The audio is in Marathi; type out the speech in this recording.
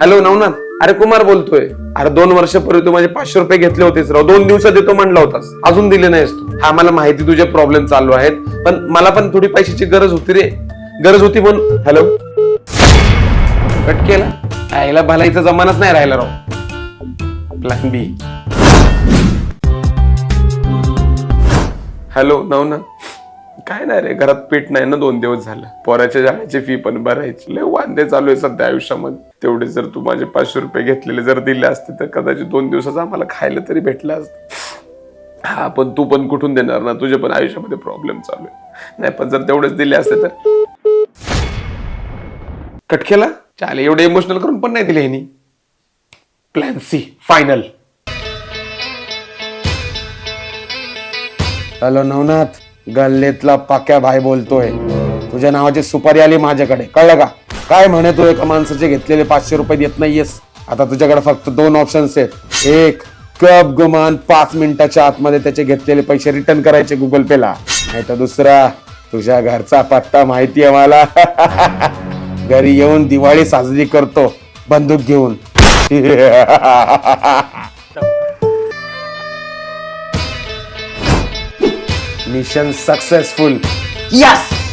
हॅलो नवनाथ. अरे कुमार बोलतोय. अरे दोन वर्षापूर्वी तू माझे पाचशे रुपये घेतले होतेस राव. दोन दिवसात देतो म्हणला होतास. अजून दिले नाहीस तू. हा मला माहिती तुझे प्रॉब्लेम चालू आहेत. पण मला पण थोडी पैशाची गरज होती रे. गरज होती म्हणून. हॅलो? कट केला? यायला भलाईचा जमानाच नाही राहिला राव. Plan B hello Navnath. काय नाही रे घरात पीठ नाही ना दोन दिवस झालं. पोराच्या शाळेची फी पण भरायची. लय वांदे चालू आहे सध्या आयुष्यामध्ये. तेवढे जर तू माझे पाचशे रुपये घेतलेले जर दिले असते तर कदाचित दोन दिवसाचं आम्हाला खायला तरी भेटलं असतं. हा पण तू पण कुठून देणार ना? तुझे पण आयुष्यामध्ये प्रॉब्लेम चालू आहे नाही पण जर तेवढेच दिले असते तर? कट केला? चालेल एवढे इमोशनल करून पण नाही दिले ह्यानी plan C final hello Navnath. गल्लीतला Pakya भाई बोलतोय. तुझ्या नावाची सुपारी आली माझ्याकडे. कळलं का? काय म्हणे तू एका माणसाचे घेतलेले पाचशे रुपये देत नाहीयेस? आता तुझ्याकडे फक्त दोन ऑप्शन्स आहेत. एक कप गुमान पाच मिनिटाच्या आतमध्ये त्याचे घेतलेले पैसे रिटर्न करायचे गुगल पे ला. नाही तर दुसरा तुझ्या घरचा पत्ता माहिती आहे मला. घरी येऊन दिवाळी साजरी करतो. बंदूक घेऊन. Mission successful. Yes!